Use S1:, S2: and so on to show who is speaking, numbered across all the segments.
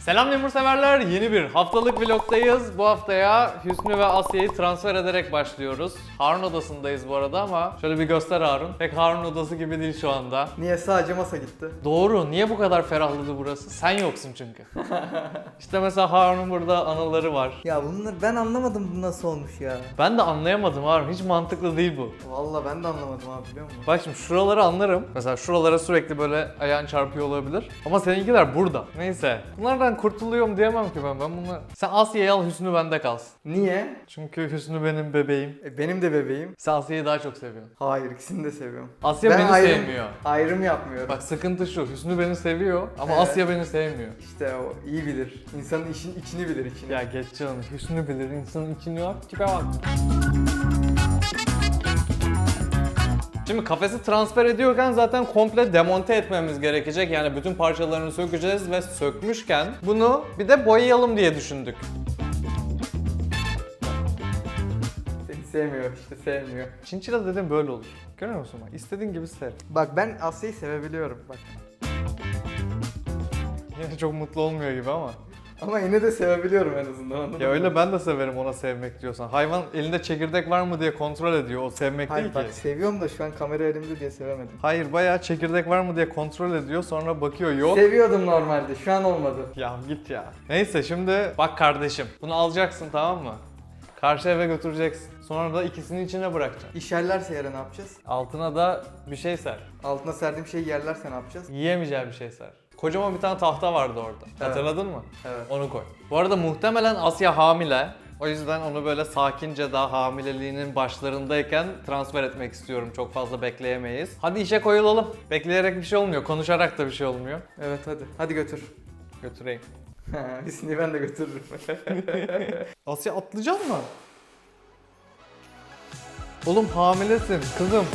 S1: Selam Lemur severler. Yeni bir haftalık vlogdayız. Bu haftaya Hüsnü ve Asya'yı transfer ederek başlıyoruz. Harun odasındayız bu arada ama şöyle bir göster Harun. Pek Harun odası gibi değil şu anda.
S2: Niye sadece masa gitti?
S1: Doğru. Niye bu kadar ferahladı burası? Sen yoksun çünkü. işte mesela Harun'un burada anıları var.
S2: Ya bunlar ben anlamadım bu nasıl olmuş ya.
S1: Ben de anlayamadım Harun. Hiç mantıklı değil bu.
S2: Vallahi ben de anlamadım abi biliyor musun?
S1: Bak şimdi şuraları anlarım. Mesela şuralara sürekli böyle ayağın çarpıyor olabilir. Ama seninkiler burada. Neyse. Bunlardan kurtuluyorum diyemem ki ben. Ben bunu... Sen Asya'yı al Hüsnü bende kalsın.
S2: Niye?
S1: Çünkü Hüsnü benim bebeğim.
S2: E, benim de bebeğim.
S1: Sen Asya'yı daha çok seviyorsun.
S2: Hayır ikisini de seviyorum.
S1: Asya
S2: Ben
S1: beni
S2: ayrım-
S1: sevmiyor.
S2: Ayrım yapmıyorum.
S1: Bak sıkıntı şu. Hüsnü beni seviyor ama
S2: Evet.
S1: Asya beni sevmiyor.
S2: İşte o iyi bilir. İnsanın işin içini bilir içini.
S1: Ya geç canım. Hüsnü bilir. insanın içini yok. Tipe bak. Şimdi kafesi transfer ediyorken zaten komple demonte etmemiz gerekecek. Yani bütün parçalarını sökeceğiz ve sökmüşken bunu bir de boyayalım diye düşündük.
S2: Seni sevmiyor işte sevmiyor.
S1: Çinçila dedim böyle olur. Görüyor musun bak? İstediğin gibi sev.
S2: Bak ben Asya'yı sevebiliyorum bak.
S1: Yine çok mutlu olmuyor gibi ama.
S2: Ama yine de sevebiliyorum en azından
S1: Ya öyle ben de severim ona sevmek diyorsan. Hayvan elinde çekirdek var mı diye kontrol ediyor. O sevmek
S2: Hayır
S1: değil
S2: bak
S1: ki.
S2: seviyorum da şu an kamera elimde diye sevemedim.
S1: Hayır bayağı çekirdek var mı diye kontrol ediyor. Sonra bakıyor yok.
S2: Seviyordum normalde şu an olmadı.
S1: Ya git ya. Neyse şimdi bak kardeşim. Bunu alacaksın tamam mı? Karşı eve götüreceksin. Sonra da ikisini içine bırakacaksın.
S2: İşerlerse yarın ne yapacağız?
S1: Altına da bir şey ser.
S2: Altına serdiğim şeyi yerlerse ne yapacağız?
S1: Yiyemeyeceği bir şey ser. Kocaman bir tane tahta vardı orada.
S2: Evet.
S1: Hatırladın mı?
S2: Evet.
S1: Onu koy. Bu arada muhtemelen Asya hamile. O yüzden onu böyle sakince daha hamileliğinin başlarındayken transfer etmek istiyorum. Çok fazla bekleyemeyiz. Hadi işe koyulalım. Bekleyerek bir şey olmuyor. Konuşarak da bir şey olmuyor.
S2: Evet hadi. Hadi götür.
S1: Götüreyim.
S2: Hüsnü'yü ben de götürürüm.
S1: Asya atlayacak mı? Oğlum hamilesin kızım.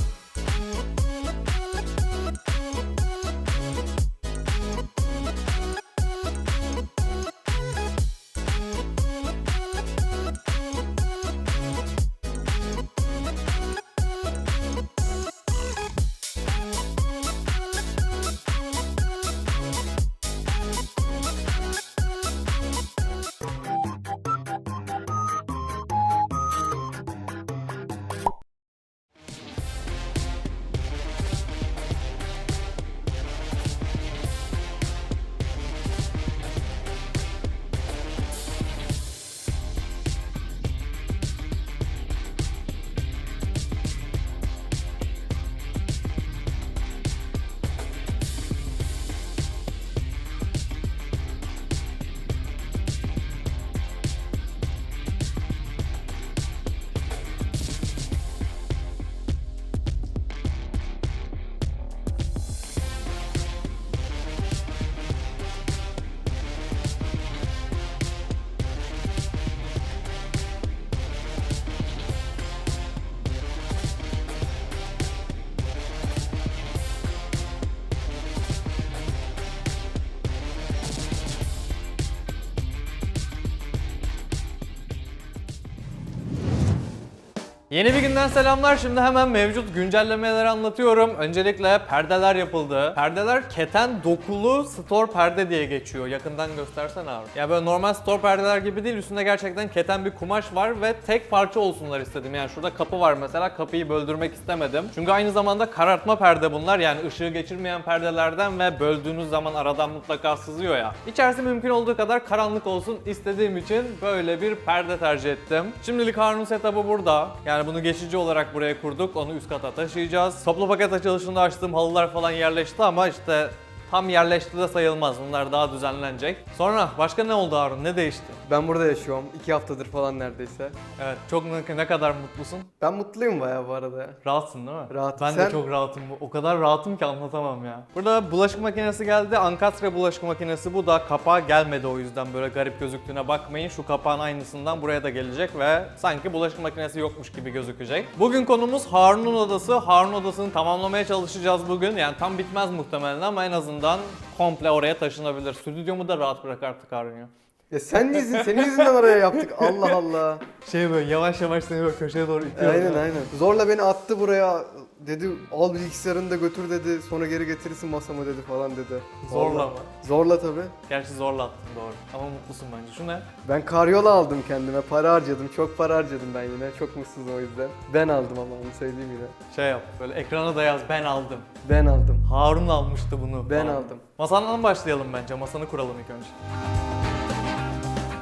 S1: Yeni bir günden selamlar. Şimdi hemen mevcut güncellemeleri anlatıyorum. Öncelikle perdeler yapıldı. Perdeler keten dokulu store perde diye geçiyor. Yakından göstersen abi. Ya böyle normal store perdeler gibi değil. Üstünde gerçekten keten bir kumaş var ve tek parça olsunlar istedim. Yani şurada kapı var mesela. Kapıyı böldürmek istemedim. Çünkü aynı zamanda karartma perde bunlar. Yani ışığı geçirmeyen perdelerden ve böldüğünüz zaman aradan mutlaka sızıyor ya. İçerisi mümkün olduğu kadar karanlık olsun istediğim için böyle bir perde tercih ettim. Şimdilik Harun setup'ı burada. Yani bunu geçici olarak buraya kurduk. Onu üst kata taşıyacağız. Toplu paket açılışında açtığım halılar falan yerleşti ama işte tam yerleşti de sayılmaz. Bunlar daha düzenlenecek. Sonra başka ne oldu Harun? Ne değişti?
S2: ben burada yaşıyorum. iki haftadır falan neredeyse.
S1: Evet çok ne, ne kadar mutlusun?
S2: Ben mutluyum bayağı bu arada ya.
S1: Rahatsın değil mi?
S2: Rahatım.
S1: Ben de
S2: Sen?
S1: çok rahatım. O kadar rahatım ki anlatamam ya. Burada bulaşık makinesi geldi. Ankastre bulaşık makinesi bu da kapağı gelmedi o yüzden böyle garip gözüktüğüne bakmayın. Şu kapağın aynısından buraya da gelecek ve sanki bulaşık makinesi yokmuş gibi gözükecek. Bugün konumuz Harun'un odası. Harun odasını tamamlamaya çalışacağız bugün. Yani tam bitmez muhtemelen ama en azından komple oraya taşınabilir. Stüdyomu da rahat bırak artık Harun ya.
S2: Sen yüzün, senin yüzünden oraya yaptık. Allah Allah.
S1: Şey böyle yavaş yavaş seni böyle köşeye doğru itiyor.
S2: Aynen aynen. Zorla beni attı buraya. Dedi al bilgisayarını da götür dedi. Sonra geri getirirsin masama dedi falan dedi.
S1: Zorla
S2: Vallahi.
S1: mı?
S2: Zorla tabi.
S1: Gerçi zorla attın doğru. Ama mutlusun bence. Şu ne?
S2: Ben karyola aldım kendime. Para harcadım. Çok para harcadım ben yine. Çok mutsuzum o yüzden. Ben aldım ama onu söyleyeyim yine.
S1: Şey yap. Böyle ekrana da yaz ben aldım.
S2: Ben aldım.
S1: Harun almıştı bunu.
S2: Ben aldım.
S1: Masandan başlayalım bence. Masanı kuralım ilk önce.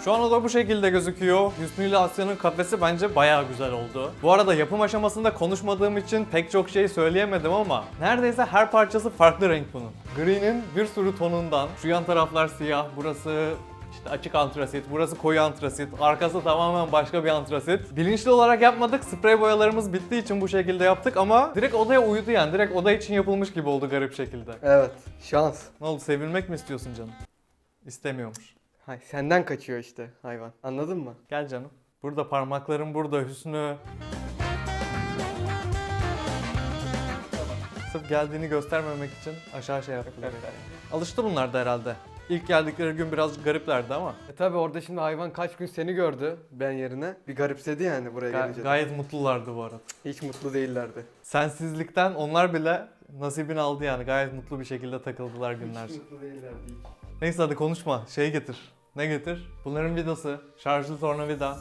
S1: Şu an oda bu şekilde gözüküyor. Hüsnü ile Asya'nın kafesi bence bayağı güzel oldu. Bu arada yapım aşamasında konuşmadığım için pek çok şey söyleyemedim ama neredeyse her parçası farklı renk bunun. Green'in bir sürü tonundan, şu yan taraflar siyah, burası işte açık antrasit, burası koyu antrasit, arkası tamamen başka bir antrasit. Bilinçli olarak yapmadık, sprey boyalarımız bittiği için bu şekilde yaptık ama direkt odaya uydu yani. Direkt oda için yapılmış gibi oldu garip şekilde.
S2: Evet. Şans.
S1: Ne oldu sevilmek mi istiyorsun canım? İstemiyormuş.
S2: Hay senden kaçıyor işte hayvan. Anladın mı?
S1: Gel canım. Burada parmaklarım burada Hüsnü. Sırf geldiğini göstermemek için aşağı şey yaptılar. Alıştı bunlar da herhalde. İlk geldikleri gün biraz gariplerdi ama
S2: E tabi orada şimdi hayvan kaç gün seni gördü ben yerine. Bir garipsedi yani buraya
S1: ga-
S2: gelince. de.
S1: gayet mutlulardı bu arada.
S2: Hiç mutlu değillerdi.
S1: Sensizlikten onlar bile nasibini aldı yani. Gayet mutlu bir şekilde takıldılar günlerce.
S2: mutlu değillerdi.
S1: Neyse hadi konuşma. Şey getir. Ne getir? Bunların vidası. Şarjlı tornavida.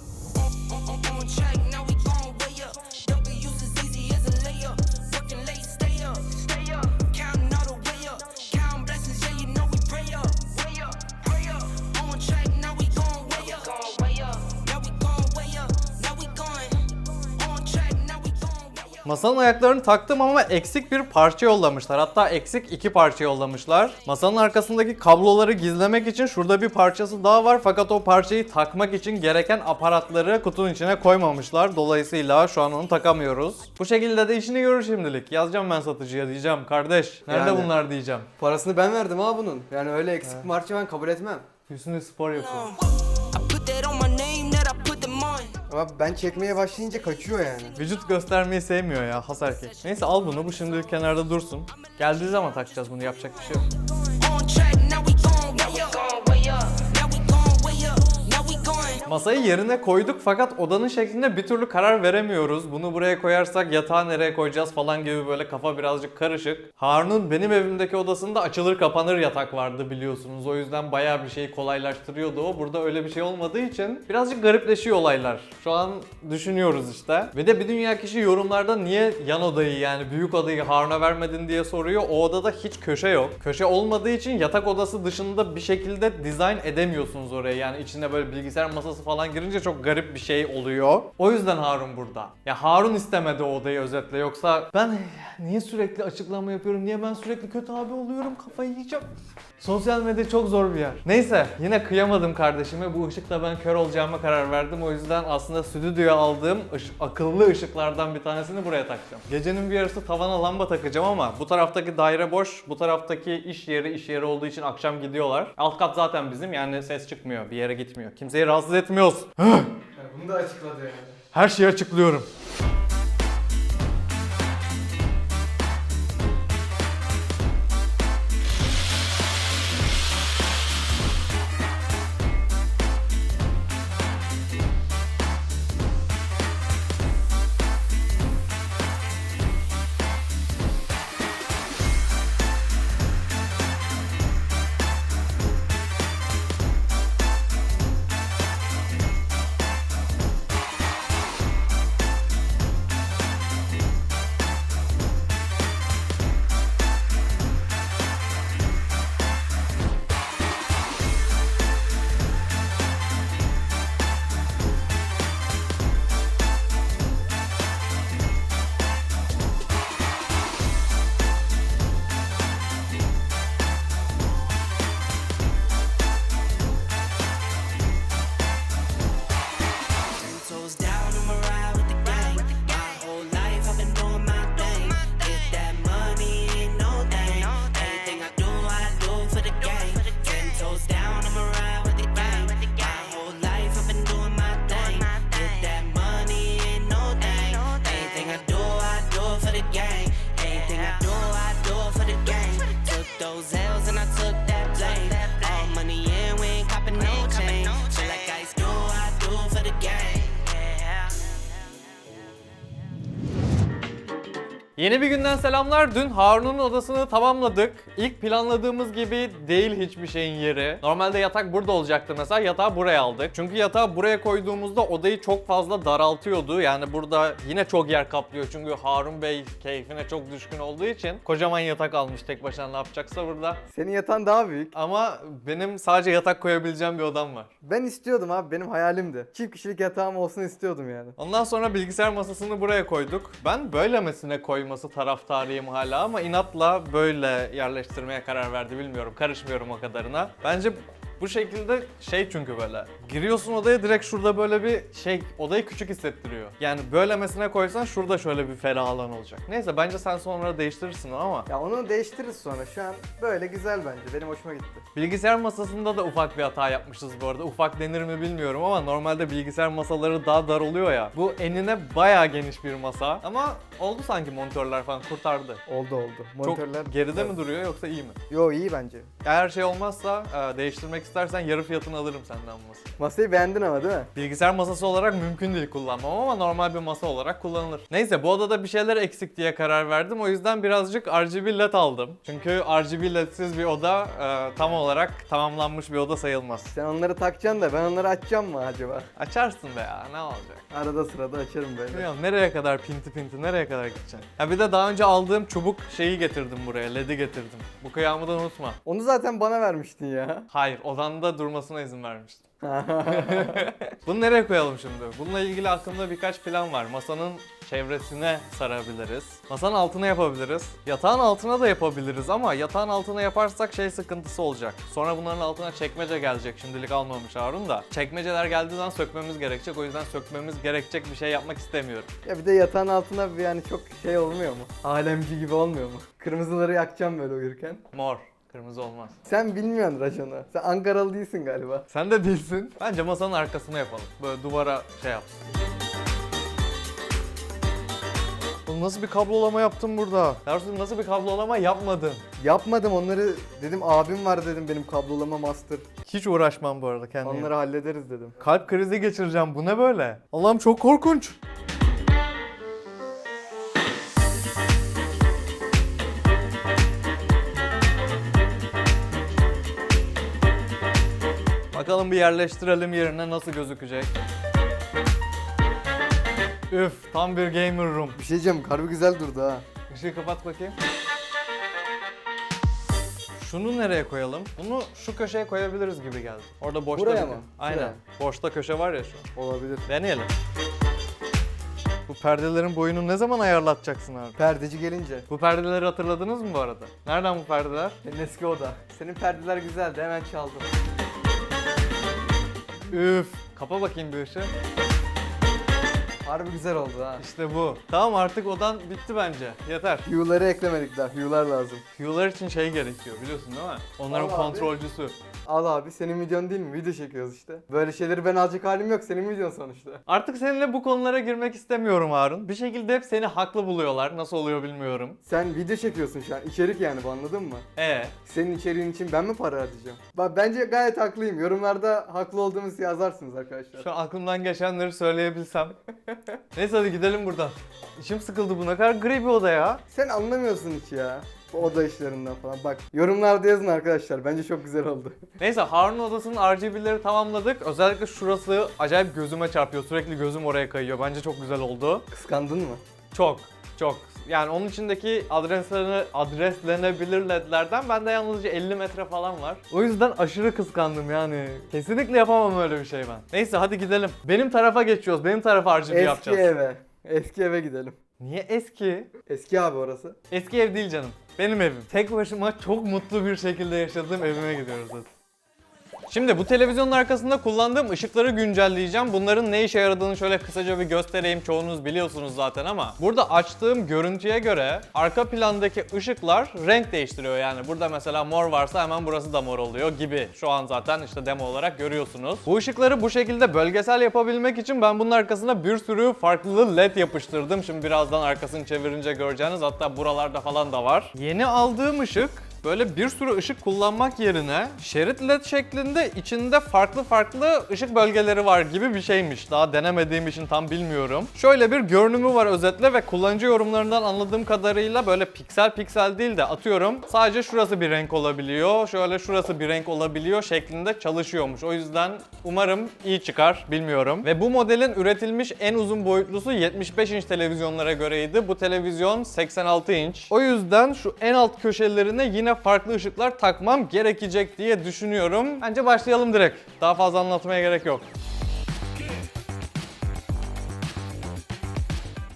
S1: Masanın ayaklarını taktım ama eksik bir parça yollamışlar. Hatta eksik iki parça yollamışlar. Masanın arkasındaki kabloları gizlemek için şurada bir parçası daha var. Fakat o parçayı takmak için gereken aparatları kutunun içine koymamışlar. Dolayısıyla şu an onu takamıyoruz. Bu şekilde de işini görür şimdilik. Yazacağım ben satıcıya diyeceğim. Kardeş nerede
S2: Yani.
S1: bunlar diyeceğim.
S2: Parasını ben verdim ha bunun. Yani öyle eksik marşı ben kabul etmem.
S1: Hüsnü spor yapıyor.
S2: Ama ben çekmeye başlayınca kaçıyor yani.
S1: Vücut göstermeyi sevmiyor ya has erkek. Neyse al bunu bu şimdi kenarda dursun. Geldiği zaman takacağız bunu yapacak bir şey yok. Masayı yerine koyduk fakat odanın şeklinde bir türlü karar veremiyoruz. Bunu buraya koyarsak yatağı nereye koyacağız falan gibi böyle kafa birazcık karışık. Harun'un benim evimdeki odasında açılır kapanır yatak vardı biliyorsunuz. O yüzden bayağı bir şeyi kolaylaştırıyordu o. Burada öyle bir şey olmadığı için birazcık garipleşiyor olaylar. Şu an düşünüyoruz işte. Ve de bir dünya kişi yorumlarda niye yan odayı yani büyük odayı Harun'a vermedin diye soruyor. O odada hiç köşe yok. Köşe olmadığı için yatak odası dışında bir şekilde dizayn edemiyorsunuz oraya. Yani içinde böyle bilgisayar masası falan girince çok garip bir şey oluyor. O yüzden Harun burada. Ya Harun istemedi o odayı özetle. Yoksa ben niye sürekli açıklama yapıyorum? Niye ben sürekli kötü abi oluyorum? Kafayı yiyeceğim. Sosyal medya çok zor bir yer. Neyse yine kıyamadım kardeşime. Bu ışıkla ben kör olacağıma karar verdim. O yüzden aslında stüdyoya aldığım ış- akıllı ışıklardan bir tanesini buraya takacağım. Gecenin bir yarısı tavana lamba takacağım ama bu taraftaki daire boş. Bu taraftaki iş yeri iş yeri olduğu için akşam gidiyorlar. Alt kat zaten bizim yani ses çıkmıyor. Bir yere gitmiyor. Kimseyi rahatsız etmiyoruz.
S2: bunu da açıkladı yani.
S1: Her şeyi açıklıyorum. Yeni bir günden selamlar. Dün Harun'un odasını tamamladık. İlk planladığımız gibi değil hiçbir şeyin yeri. Normalde yatak burada olacaktı mesela. Yatağı buraya aldık. Çünkü yatağı buraya koyduğumuzda odayı çok fazla daraltıyordu. Yani burada yine çok yer kaplıyor. Çünkü Harun Bey keyfine çok düşkün olduğu için kocaman yatak almış tek başına ne yapacaksa burada.
S2: Senin yatan daha büyük.
S1: Ama benim sadece yatak koyabileceğim bir odam var.
S2: Ben istiyordum abi benim hayalimdi. Çift kişilik yatağım olsun istiyordum yani.
S1: Ondan sonra bilgisayar masasını buraya koyduk. Ben böylemesine koyması taraftarıyım hala ama inatla böyle yerleştirmeye karar verdi bilmiyorum. Karışmıyorum o kadarına. Bence bu şekilde şey çünkü böyle. Giriyorsun odaya direkt şurada böyle bir şey odayı küçük hissettiriyor. Yani böylemesine koysan şurada şöyle bir ferah alan olacak. Neyse bence sen sonra değiştirirsin ama.
S2: Ya onu değiştiririz sonra. Şu an böyle güzel bence. Benim hoşuma gitti.
S1: Bilgisayar masasında da ufak bir hata yapmışız bu arada. Ufak denir mi bilmiyorum ama normalde bilgisayar masaları daha dar oluyor ya. Bu enine bayağı geniş bir masa ama oldu sanki monitörler falan kurtardı.
S2: Oldu oldu. Monitörler
S1: Çok geride mi duruyor yoksa iyi mi?
S2: Yo iyi bence.
S1: Eğer şey olmazsa e, değiştirmek istersen yarı fiyatını alırım senden bu masayı.
S2: Masayı beğendin ama değil mi?
S1: Bilgisayar masası olarak mümkün değil kullanmam ama normal bir masa olarak kullanılır. Neyse bu odada bir şeyler eksik diye karar verdim. O yüzden birazcık RGB LED aldım. Çünkü RGB LED'siz bir oda e, tam olarak tamamlanmış bir oda sayılmaz.
S2: Sen onları takacaksın da ben onları açacağım mı acaba?
S1: Açarsın be ya ne olacak?
S2: Arada sırada açarım böyle.
S1: Bilmiyorum nereye kadar pinti pinti nereye kadar gideceksin? Ha bir de daha önce aldığım çubuk şeyi getirdim buraya LED'i getirdim. Bu kıyamı da unutma.
S2: Onu zaten bana vermiştin ya.
S1: Hayır odanda durmasına izin vermiştim. Bunu nereye koyalım şimdi? Bununla ilgili aklımda birkaç plan var. Masanın çevresine sarabiliriz. Masanın altına yapabiliriz. Yatağın altına da yapabiliriz ama yatağın altına yaparsak şey sıkıntısı olacak. Sonra bunların altına çekmece gelecek. Şimdilik almamış Harun da. Çekmeceler geldiği zaman sökmemiz gerekecek. O yüzden sökmemiz gerekecek bir şey yapmak istemiyorum.
S2: ya bir de yatağın altına yani çok şey olmuyor mu? Alemci gibi olmuyor mu? Kırmızıları yakacağım böyle uyurken.
S1: Mor. Kırmızı olmaz.
S2: Sen bilmiyorsun raconu. Sen Ankaralı değilsin galiba.
S1: Sen de değilsin. Bence masanın arkasına yapalım. Böyle duvara şey yapsın. Oğlum nasıl bir kablolama yaptın burada? Dersin nasıl bir kablolama yapmadın?
S2: Yapmadım onları dedim abim var dedim benim kablolama master.
S1: Hiç uğraşmam bu arada kendime.
S2: Onları hallederiz dedim.
S1: Kalp krizi geçireceğim. Bu ne böyle? Allah'ım çok korkunç. Bakalım bir yerleştirelim yerine nasıl gözükecek. Üf, tam bir gamer room.
S2: Bir şey diyeceğim harbi güzel durdu ha.
S1: Işığı kapat bakayım. Şunu nereye koyalım? Bunu şu köşeye koyabiliriz gibi geldi. Orada boşta
S2: Buraya
S1: bir-
S2: mı?
S1: Aynen.
S2: Şuraya.
S1: Boşta köşe var ya şu.
S2: Olabilir.
S1: Deneyelim. Bu perdelerin boyunu ne zaman ayarlatacaksın abi?
S2: Perdeci gelince.
S1: Bu perdeleri hatırladınız mı bu arada? Nereden bu perdeler?
S2: Senin eski oda. Senin perdeler güzeldi hemen çaldım.
S1: Üf. Kapa bakayım bir ışığı.
S2: Harbi güzel oldu ha.
S1: İşte bu. Tamam artık odan bitti bence. Yeter.
S2: Hue'ları eklemedik daha. Hue'lar lazım.
S1: Hue'lar için şey gerekiyor biliyorsun değil mi? Onların
S2: Al abi.
S1: kontrolcüsü.
S2: Al abi senin videon değil mi? Video çekiyoruz işte. Böyle şeyleri ben alacak halim yok. Senin videon sonuçta.
S1: Artık seninle bu konulara girmek istemiyorum Harun. Bir şekilde hep seni haklı buluyorlar. Nasıl oluyor bilmiyorum.
S2: Sen video çekiyorsun şu an. İçerik yani bu anladın mı?
S1: E
S2: Senin içeriğin için ben mi para harcayacağım? Bak bence gayet haklıyım. Yorumlarda haklı olduğumuzu yazarsınız arkadaşlar.
S1: şu an aklımdan geçenleri söyleyebilsem. Neyse hadi gidelim buradan. İçim sıkıldı bu ne kadar gri bir oda ya.
S2: Sen anlamıyorsun hiç ya. Oda işlerinden falan. Bak yorumlarda yazın arkadaşlar. Bence çok güzel oldu.
S1: Neyse Harun odasının RGB'leri tamamladık. Özellikle şurası acayip gözüme çarpıyor. Sürekli gözüm oraya kayıyor. Bence çok güzel oldu.
S2: Kıskandın mı?
S1: Çok, çok. Yani onun içindeki adreslerini, adreslenebilir ledlerden bende yalnızca 50 metre falan var. O yüzden aşırı kıskandım yani. Kesinlikle yapamam öyle bir şey ben. Neyse hadi gidelim. Benim tarafa geçiyoruz. Benim tarafa RGB
S2: Eski
S1: yapacağız.
S2: eve. Eski eve gidelim.
S1: Niye eski?
S2: Eski abi orası.
S1: Eski ev değil canım. Benim evim. Tek başıma çok mutlu bir şekilde yaşadığım evime gidiyoruz hadi. Şimdi bu televizyonun arkasında kullandığım ışıkları güncelleyeceğim. Bunların ne işe yaradığını şöyle kısaca bir göstereyim. Çoğunuz biliyorsunuz zaten ama burada açtığım görüntüye göre arka plandaki ışıklar renk değiştiriyor yani. Burada mesela mor varsa hemen burası da mor oluyor gibi. Şu an zaten işte demo olarak görüyorsunuz. Bu ışıkları bu şekilde bölgesel yapabilmek için ben bunun arkasına bir sürü farklı led yapıştırdım. Şimdi birazdan arkasını çevirince göreceğiniz hatta buralarda falan da var. Yeni aldığım ışık böyle bir sürü ışık kullanmak yerine şerit led şeklinde içinde farklı farklı ışık bölgeleri var gibi bir şeymiş. Daha denemediğim için tam bilmiyorum. Şöyle bir görünümü var özetle ve kullanıcı yorumlarından anladığım kadarıyla böyle piksel piksel değil de atıyorum sadece şurası bir renk olabiliyor, şöyle şurası bir renk olabiliyor şeklinde çalışıyormuş. O yüzden umarım iyi çıkar bilmiyorum. Ve bu modelin üretilmiş en uzun boyutlusu 75 inç televizyonlara göreydi. Bu televizyon 86 inç. O yüzden şu en alt köşelerine yine farklı ışıklar takmam gerekecek diye düşünüyorum. Bence başlayalım direkt. Daha fazla anlatmaya gerek yok.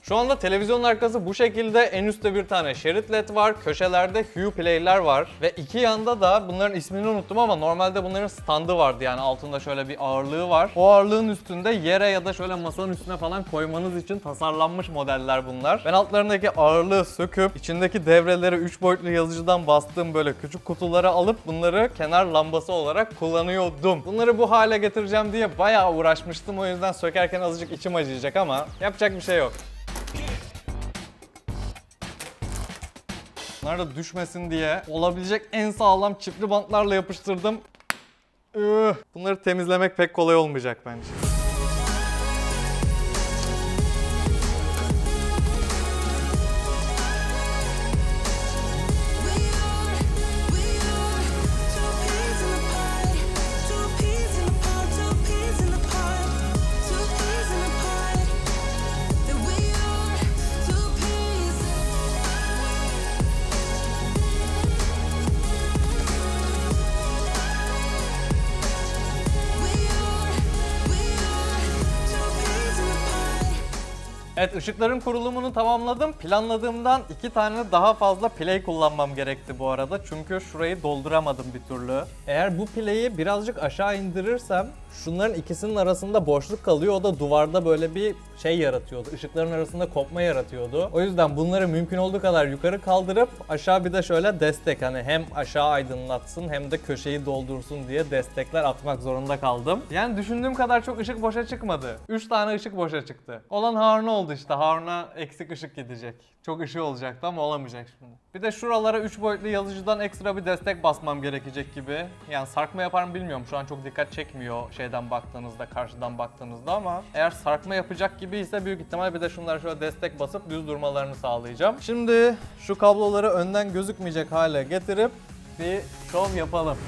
S1: Şu anda televizyonun arkası bu şekilde. En üstte bir tane şerit led var. Köşelerde Hue Play'ler var. Ve iki yanda da bunların ismini unuttum ama normalde bunların standı vardı. Yani altında şöyle bir ağırlığı var. O ağırlığın üstünde yere ya da şöyle masanın üstüne falan koymanız için tasarlanmış modeller bunlar. Ben altlarındaki ağırlığı söküp içindeki devreleri 3 boyutlu yazıcıdan bastığım böyle küçük kutulara alıp bunları kenar lambası olarak kullanıyordum. Bunları bu hale getireceğim diye bayağı uğraşmıştım. O yüzden sökerken azıcık içim acıyacak ama yapacak bir şey yok. Bunlar da düşmesin diye olabilecek en sağlam çiftli bantlarla yapıştırdım. Bunları temizlemek pek kolay olmayacak bence. Evet ışıkların kurulumunu tamamladım. Planladığımdan iki tane daha fazla play kullanmam gerekti bu arada. Çünkü şurayı dolduramadım bir türlü. Eğer bu play'i birazcık aşağı indirirsem şunların ikisinin arasında boşluk kalıyor. O da duvarda böyle bir şey yaratıyordu. Işıkların arasında kopma yaratıyordu. O yüzden bunları mümkün olduğu kadar yukarı kaldırıp aşağı bir de şöyle destek hani hem aşağı aydınlatsın hem de köşeyi doldursun diye destekler atmak zorunda kaldım. Yani düşündüğüm kadar çok ışık boşa çıkmadı. 3 tane ışık boşa çıktı. Olan Harun'a oldu işte. Harun'a eksik ışık gidecek. Çok ışığı olacaktı ama olamayacak şimdi. Bir de şuralara 3 boyutlu yazıcıdan ekstra bir destek basmam gerekecek gibi. Yani sarkma yapar mı bilmiyorum. Şu an çok dikkat çekmiyor şeyden baktığınızda, karşıdan baktığınızda ama eğer sarkma yapacak gibi ise büyük ihtimal bir de şunlara şöyle destek basıp düz durmalarını sağlayacağım. Şimdi şu kabloları önden gözükmeyecek hale getirip bir şov yapalım.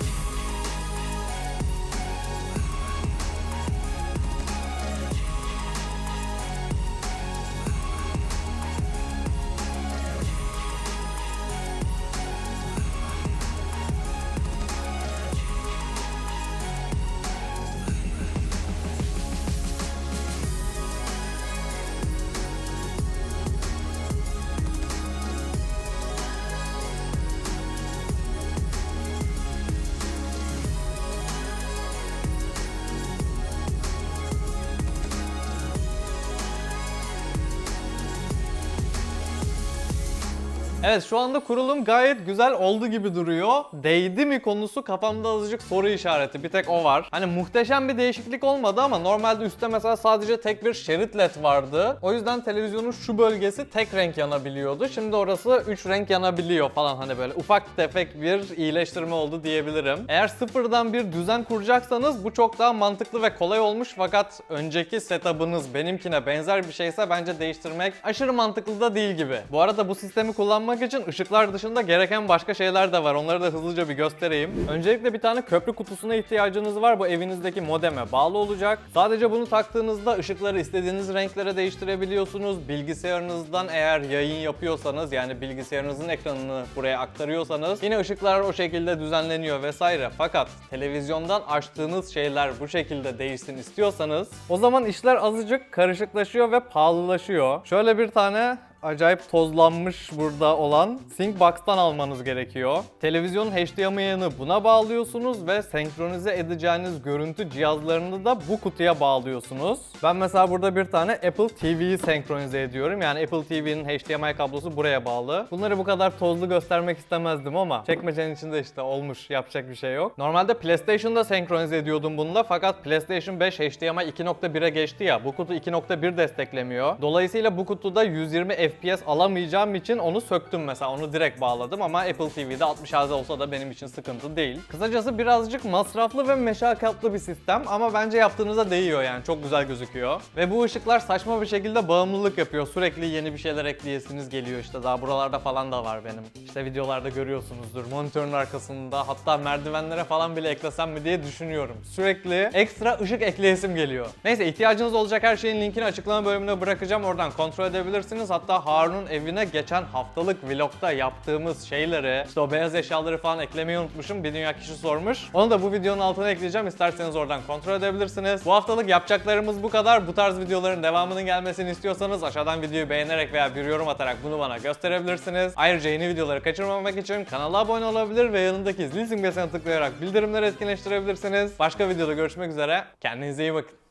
S1: Evet şu anda kurulum gayet güzel oldu gibi duruyor. Değdi mi konusu kafamda azıcık soru işareti. Bir tek o var. Hani muhteşem bir değişiklik olmadı ama normalde üstte mesela sadece tek bir şerit led vardı. O yüzden televizyonun şu bölgesi tek renk yanabiliyordu. Şimdi orası 3 renk yanabiliyor falan hani böyle ufak tefek bir iyileştirme oldu diyebilirim. Eğer sıfırdan bir düzen kuracaksanız bu çok daha mantıklı ve kolay olmuş fakat önceki setup'ınız benimkine benzer bir şeyse bence değiştirmek aşırı mantıklı da değil gibi. Bu arada bu sistemi kullanmak için ışıklar dışında gereken başka şeyler de var. Onları da hızlıca bir göstereyim. Öncelikle bir tane köprü kutusuna ihtiyacınız var. Bu evinizdeki modeme bağlı olacak. Sadece bunu taktığınızda ışıkları istediğiniz renklere değiştirebiliyorsunuz. Bilgisayarınızdan eğer yayın yapıyorsanız yani bilgisayarınızın ekranını buraya aktarıyorsanız yine ışıklar o şekilde düzenleniyor vesaire. Fakat televizyondan açtığınız şeyler bu şekilde değişsin istiyorsanız o zaman işler azıcık karışıklaşıyor ve pahalılaşıyor. Şöyle bir tane acayip tozlanmış burada olan Syncbox'tan almanız gerekiyor. Televizyonun HDMI'ını buna bağlıyorsunuz ve senkronize edeceğiniz görüntü cihazlarını da bu kutuya bağlıyorsunuz. Ben mesela burada bir tane Apple TV'yi senkronize ediyorum. Yani Apple TV'nin HDMI kablosu buraya bağlı. Bunları bu kadar tozlu göstermek istemezdim ama çekmecenin içinde işte olmuş. Yapacak bir şey yok. Normalde PlayStation'da senkronize ediyordum bununla fakat PlayStation 5 HDMI 2.1'e geçti ya. Bu kutu 2.1 desteklemiyor. Dolayısıyla bu kutuda 120 FPS alamayacağım için onu söktüm mesela. Onu direkt bağladım ama Apple TV'de 60 Hz olsa da benim için sıkıntı değil. Kısacası birazcık masraflı ve meşakkatli bir sistem ama bence yaptığınıza değiyor yani. Çok güzel gözüküyor. Ve bu ışıklar saçma bir şekilde bağımlılık yapıyor. Sürekli yeni bir şeyler ekleyesiniz geliyor işte. Daha buralarda falan da var benim. İşte videolarda görüyorsunuzdur. Monitörün arkasında hatta merdivenlere falan bile eklesem mi diye düşünüyorum. Sürekli ekstra ışık ekleyesim geliyor. Neyse ihtiyacınız olacak her şeyin linkini açıklama bölümüne bırakacağım. Oradan kontrol edebilirsiniz. Harun'un evine geçen haftalık vlogda yaptığımız şeyleri, işte o beyaz eşyaları falan eklemeyi unutmuşum. Bir dünya kişi sormuş. Onu da bu videonun altına ekleyeceğim. İsterseniz oradan kontrol edebilirsiniz. Bu haftalık yapacaklarımız bu kadar. Bu tarz videoların devamının gelmesini istiyorsanız aşağıdan videoyu beğenerek veya bir yorum atarak bunu bana gösterebilirsiniz. Ayrıca yeni videoları kaçırmamak için kanala abone olabilir ve yanındaki zil simgesine tıklayarak bildirimleri etkinleştirebilirsiniz. Başka videoda görüşmek üzere. Kendinize iyi bakın.